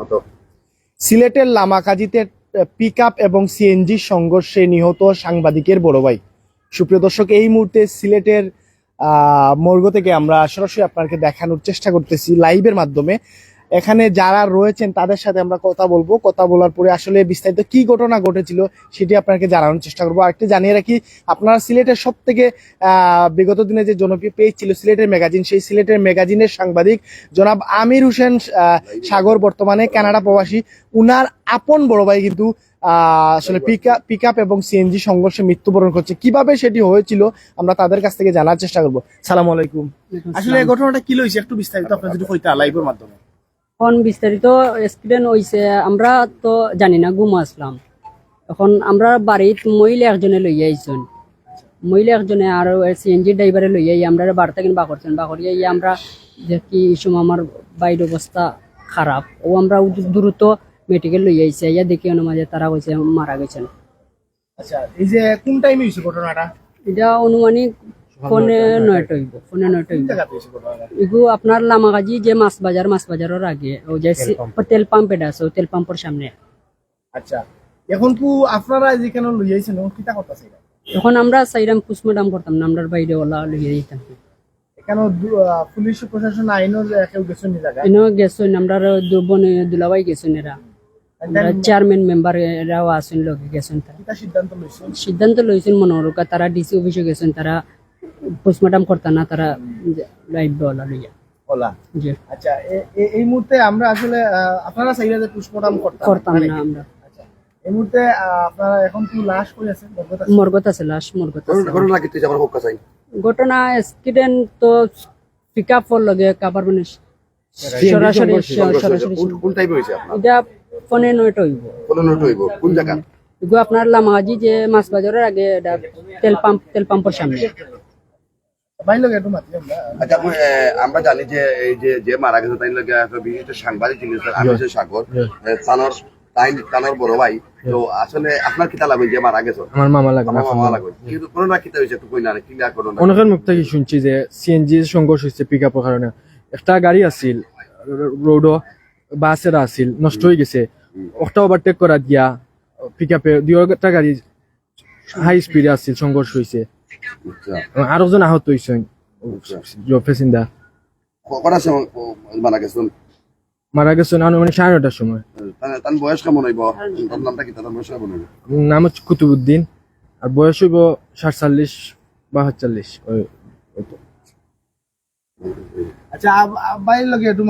মতো। সিলেটের লামাকাজিতে পিক এবং সিএনজি সংঘর্ষে নিহত সাংবাদিকের বড় ভাই। সুপ্রিয় দর্শক এই মুহূর্তে সিলেটের আহ, মর্গ থেকে আমরা সরাসরি আপনাকে দেখানোর চেষ্টা করতেছি লাইভের মাধ্যমে। এখানে যারা রয়েছেন, তাদের সাথে আমরা কথা বলব। কথা বলার পরে আসলে বিস্তারিত কি ঘটনা ঘটেছিল সেটি আপনাকে জানানোর চেষ্টা করব। আরেকটি জানিয়ে রাখি, আপনারা সিলেটের সব থেকে বিগত দিনে যে জনপ্রিয় পেজ ছিল সিলেটের ম্যাগাজিন সেই সিলেটের ম্যাগাজিনের সাংবাদিক জনাব আমির হোসেন সাগর বর্তমানে কানাডা প্রবাসী। উনার আপন বড় ভাই কিন্তু আসলে পিক আপ এবং সিএনজি সংঘর্ষে মৃত্যুবরণ করছে। কীভাবে সেটি হয়েছিল আমরা তাদের কাছ থেকে জানার চেষ্টা করব। সালাম আলাইকুম। আসলে ঘটনাটা কি লইছে একটু বিস্তারিত আপনার যদি কইতা লাইভের মাধ্যমে। এখন বিস্তারিত এক্সিডেন্ট হয়েছে আমরা তো জানি না ঘুম আসলাম। এখন আমরা বাড়িত মহিলা একজনে লইয়া আইছেন। মহিলা একজনে আর সিএনজি ড্রাইভারে লইয়া আই আমরা বাড়িতে কিন বা করছেন বা করিয়া আমরা দেখি এই সময় আমার বাইর অবস্থা খারাপ ও আমরা দ্রুত মেডিকেল লইয়া আইছে। ইয়া দেখি মাঝে তারা কইছে মারা গেছেন। আচ্ছা এই যে কোন টাইমে হয়েছে ঘটনাটা? এটা অনুমানিক ফোনে নয়টা হইব ফোনে নয়টা হইব। আপনার লামাগাজি যে মাছ বাজার মাছ বাজারের আগে ও যে তেল পাম্প। এটা আছে তেল পাম্পের সামনে। আচ্ছা এখন তো আপনারা যেখানে লইয়াইছেন কিতা করতেছে তখন আমরা সাইরাম পুষ্মডাম করতাম না আমরা বাইরে ওলা লইয়ে দিতাম। এখানে পুলিশ প্রশাসন আইনের কেউ গেছেন নি জায়গায়? এনে গেছেন আমরা দুবন দুলাবাই গেছেন এরা। চেয়ারম্যান মেম্বার এরাও আছেন লোকে গেছেন তারা। সিদ্ধান্ত লইছেন? সিদ্ধান্ত লইছেন মনোরকা তারা ডিসি অফিসে গেছেন তারা পোস্টমর্টম করতাম না তারা লাইভ ওলা লইয়া। আচ্ছা এই মুহূর্তে আমরা আসলে আপনারা চাইলে যে পুষ্পটাম করতাম করতাম না আমরা। আচ্ছা এই মুহূর্তে আপনারা এখন কি লাশ কই আছে? বলতে মর্গত আছে লাশ মর্গত আছে। ঘটনা কি তুই আমার হোক চাই? ঘটনা অ্যাক্সিডেন্ট তো পিক আপ লগে কাবার মানে সরাসরি কোন আপনার? এটা ফোনে নয়টা হইব। কোনো নোট হইব। কোন জায়গা? এগুলো আপনার লামাজি যে মাছ বাজারের আগে এটা তেল পাম্প তেল পাম্পের সামনে বাইরে লোক একটু মাতি আমরা আচ্ছা আমরা জানি যে এই যে যে মারা গেছে তাই লাগে একটা বিশিষ্ট সাংবাদিক স্যার আমি সাগর তাই তানোর বড় ভাই তো আসলে আপনার কিতা লাগবে যে মারা গেছে আমার মামা লাগে আমার মামা লাগবে কিন্তু কোনো না কিতা কই না করুন না অনেকের মুখ থেকে শুনছি যে সিএনজি সংঘর্ষ হয়েছে পিক আপের কারণে একটা গাড়ি আছিল রোডও বাসের আছিল নষ্ট হয়ে গেছে একটা ওভারটেক করা দিয়া পিক আপে দুইটা গাড়ি হাই স্পিডে আছিল সংঘর্ষ হয়েছে আচ্ছা। আরও জন আহত হয়েছেন পেসেঞ্জার করা সময় ও, মারা গেছেন মারা গেছেন আনুমানিক সাড়ে নটার সময়। তার- বয়স কেমন হইব? তার নামটা কি? তার বয়স কেমন হইব? নাম হচ্ছে কুতুবুদ্দিন আর বয়স হইব সাতচল্লিশ বা সাতচল্লিশ। ওই আচ্ছা একটু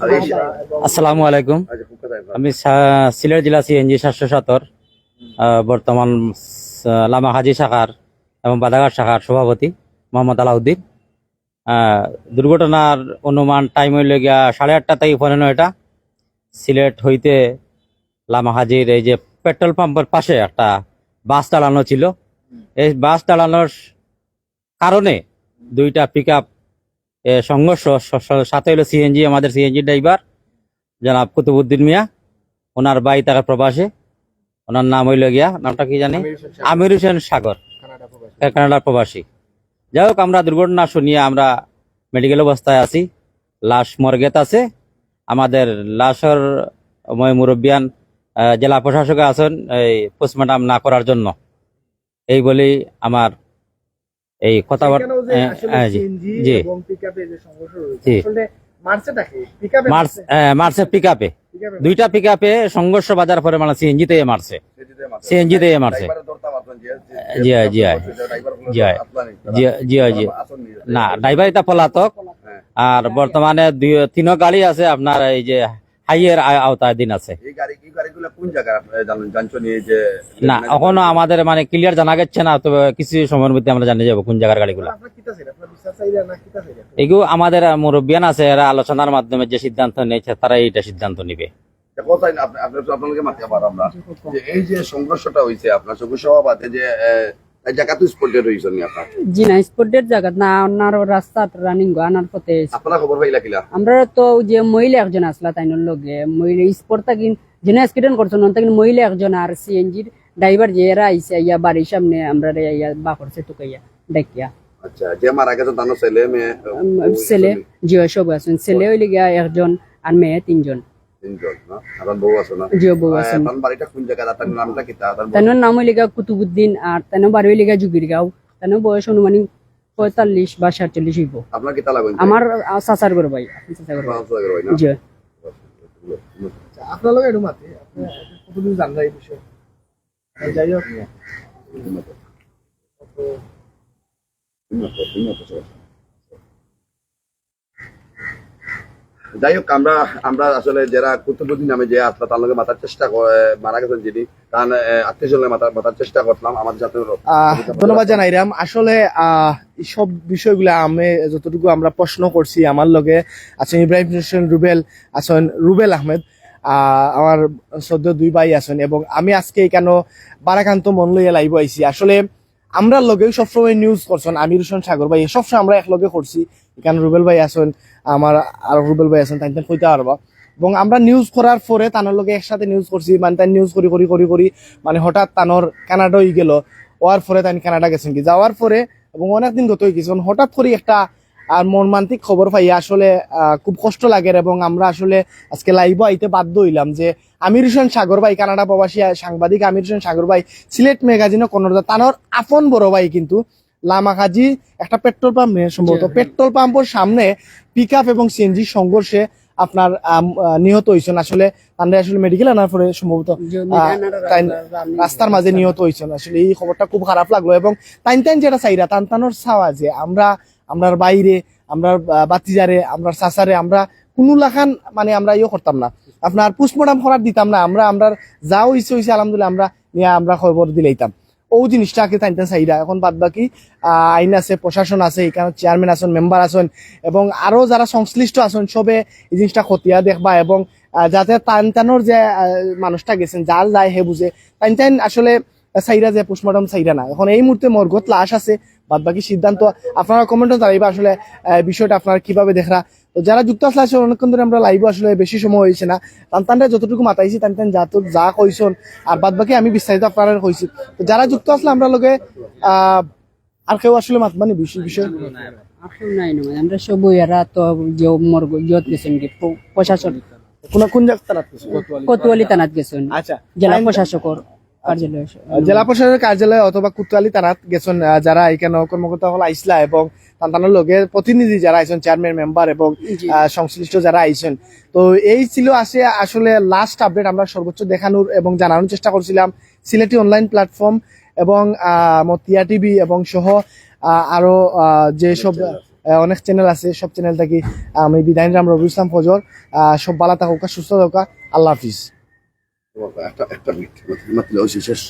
বাইরে আসসালামু আলাইকুম। আচ্ছা, আমি সিলেট জেলা সিএনজি সাতশো সত্তর। বর্তমান লামা হাজি শাখার এবং বাদাঘাট শাখার সভাপতি মোহাম্মদ আলাউদ্দিন। দুর্ঘটনার অনুমান টাইম হইল গিয়া সাড়ে আটটা থেকে পনেরো নয়টা সিলেট হইতে লামা হাজির এই যে পেট্রোল পাম্পের পাশে একটা বাস চালানো ছিল। এই বাস চালানোর কারণে দুইটা পিক আপ সংঘর্ষ সাথে হইল সিএনজি, আমাদের সিএনজি ড্রাইভার জনাব কুতুবুদ্দিন মিয়া। ওনার বাড়ি তারা প্রবাসে। ওনার নাম হইল গিয়া নামটা কি জানি? আমির হোসেন সাগর। এ কানাডার প্রবাসী। যাই হোক আমরা দুর্ঘটনা শুনিয়ে আমরা মেডিকেল অবস্থায় আছি। লাশ মর্গেত আছে। আমাদের লাশের মই মুরব্বিয়ান জেলা প্রশাসক আছেন এই পোস্টমর্টম না করার জন্য। এই বলি আমার এই কথাবার্তা হ্যাঁ, জি। জি। মারছে? পিক আপে দুইটা পিক আপে সংঘর্ষ বাজার পরে মানে সিএনজি তে মারছে। সিএনজি তে মারছে। জি, জি, জি, জি জি জি না ড্রাইভার এটা পলাতক। হ্যাঁ। আর বর্তমানে দুই তিনো গাড়ি আছে আপনার এই যে হাইয়ের আওতায় দিন আছে। নি এখনও আমাদের মানে ক্লিয়ার জানা যাচ্ছে না তবে কিছু সময়ের মধ্যে আমরা জানিয়ে যাব কোন জায়গার গাড়িগুলো? এগুলো আমাদের মুরব্বিয়ান আছে এরা আলোচনার মাধ্যমে যে সিদ্ধান্ত নিয়েছে তারা এইটা সিদ্ধান্ত নিবে। আপনাকে মারতে পারো আমরা। যে এই যে সংঘর্ষটা হইছে আপনার সভাপাতে যে জায়গা তো স্পটে রয়েছেন নি আপনার? জি না স্পটের জায়গা না আনার রাস্তা রানিং আনার পথে। আপনারা খবর পাইলা কিলা? আমরা তো যে মহিলা একজন আসলা তাইনোর লগে। মহিলা স্পট থাকি যেন অ্যাক্সিডেন্ট করছেন তখন মহিলা একজন আর সিএনজির ড্রাইভার যে এরা ইয়া বাড়ির সামনে আমরা রে ইয়া বা করছে টুকাইয়া ডাকিয়া। আচ্ছা যে মারা গেছে তার ছেলে মেয়ে ছেলে সব আছেন ছেলে হইলে গিয়া একজন আর মেয়ে তিনজন। তিনজন না আর বউ আছে না জিও বউ তার বাড়িটা কোন জায়গায় তার নামটা কি তার নাম হইলে গিয়া কুতুবুদ্দিন আর বাড়ি জুগিরগাঁও তানোর বয়স অনুমানিক পঁয়তাল্লিশ বা সাতচল্লিশ হইব আপনার কি তালা আমার চাচার ঘর ভাই চাচার ঘর জি আপনার একটু মাতি আপনি কতদূর জানলা এই বিষয়ে যাই হোক যাই হোক আমরা আমরা আসলে যারা কুতুবুদ্দিন নামে যে আত্মা তার লগে মাতার চেষ্টা মারা গেছেন যিনি তার আত্মীয় স্বজনের মাতার মাতার চেষ্টা করলাম আমার যাতে ধন্যবাদ জানাইরাম আসলে আহ, এই সব বিষয়গুলো আমি যতটুকু আমরা প্রশ্ন করছি আমার লগে আছেন ইব্রাহিম হোসেন রুবেল আছেন রুবেল আহমেদ আহ, আমার সদ্য দুই ভাই আছেন এবং আমি আজকে কেন বারাকান্ত মন লইয়া লাইব আইছি। আসলে আমরা লগে সবসময় নিউজ করছেন। আমির হোসেন সাগর ভাই, সবসময় আমরা একলগে করছি। এখানে রুবেল ভাই আছেন, আমার আর রুবেল ভাই আছেন, তাই কইতে পারবা। এবং আমরা নিউজ করার পরে তানোর লগে একসাথে নিউজ করছি মানে তাই নিউজ করি করি করি করি মানে হঠাৎ তানোর কানাডা হয়ে গেল। ওয়ার পরে তাই কানাডা গেছেন কি? যাওয়ার পরে এবং অনেকদিন গত হয়ে গেছে হঠাৎ করে একটা আর মর্মান্তিক খবর পাই আসলে আহ, খুব কষ্ট লাগে এবং আমরা আসলে আজকে লাইভ আইতে বাধ্য হইলাম যে আমির হোসেন সাগর ভাই কানাডা প্রবাসী সাংবাদিক আমির হোসেন সাগর ভাই সিলেট ম্যাগাজিনে কন্নড় তানোর আপন বড় ভাই কিন্তু লামাকাজি একটা পেট্রোল পাম্প সম্ভবত। পেট্রোল পাম্পের সামনে পিক আপ এবং সিএনজি সংঘর্ষে আপনার নিহত হয়েছেন আসলে তান্ডে আসলে মেডিকেল আনার পরে সম্ভবত রাস্তার মাঝে নিহত হয়েছেন আসলে এই খবরটা খুব খারাপ লাগল এবং তাইন তাইন যেটা চাইরা তান তানোর চাওয়া যে আমরা আমরার বাইরে আমরা বাতিজারে আমরা চাচারে, আমরা কোনো লাখান মানে আমরা ইয়ে করতাম না। আপনার পোস্টমর্টম করার দিতাম না, আমরা আমরা যা হইছে হইছে, আলহামদুলিল্লাহ আমরা নিয়ে আমরা খবর দিলাইতাম। ও জিনিসটাকে তাইন তাইন চাইরা, এখন বাদ বাকি আইন আছে, প্রশাসন আছে, এখানে চেয়ারম্যান আছেন মেম্বার আছেন, এবং আরও যারা সংশ্লিষ্ট আছেন, সবে এই জিনিসটা খতিয়া দেখবা, এবং যাতে টান টানোর যে মানুষটা গেছেন, যার যায় হে বুঝে। টাইন টাইন আসলে চাইরা যে পোস্টমর্টম চাইরা না। এখন এই মুহূর্তে মর্গত লাশ আছে বাদ বাকি সিদ্ধান্ত আপনারা কমেন্টও জানাইবা আসলে বিষয়টা আপনারা কীভাবে দেখরা। তো যারা যুক্ত আসলে আসলে অনেকক্ষণ ধরে আমরা লাইভ আসলে বেশি সময় হয়েছে না। টান টানটা যতটুকু মাতাইছি টান টান যা তো যা কইছন আর বাদ বাকি আমি বিস্তারিত আপনারা কইছি। তো যারা যুক্ত আসলে আমরা লগে আর কেউ আসলে মাতবানি বিষয়? বিষয় মানে আমরা সব বইয়ারা তো যে মর্গ ইয়ত গেছেন প্রশাসন। কোন কোন জায়গা কোতোয়ালি থানাত গেছেন। আচ্ছা। জেলা প্রশাসকের। জেলা প্রশাসনের কার্যালয় অথবা কুতকালি তারা গেছেন যারা এখানে কর্মকর্তা হল আইসলা এবং তান্তানোর লগে প্রতিনিধি যারা আইছেন চেয়ারম্যান মেম্বার এবং সংশ্লিষ্ট যারা আইছেন তো এই ছিল আসে আসলে লাস্ট আপডেট আমরা সর্বোচ্চ দেখানোর এবং জানানোর চেষ্টা করছিলাম সিলেটি অনলাইন প্ল্যাটফর্ম এবং আহ, মতিয়া টিভি এবং সহ আহ, আরও আহ, যে সব অনেক চ্যানেল আছে সব চ্যানেল থেকে আমি বিদায় রাম রবি ইসলাম ফজর আহ, সব বালা থাকুক সুস্থ থাকুক আল্লাহ হাফিজ। একটা একটা মিনিট মাত্র শেষ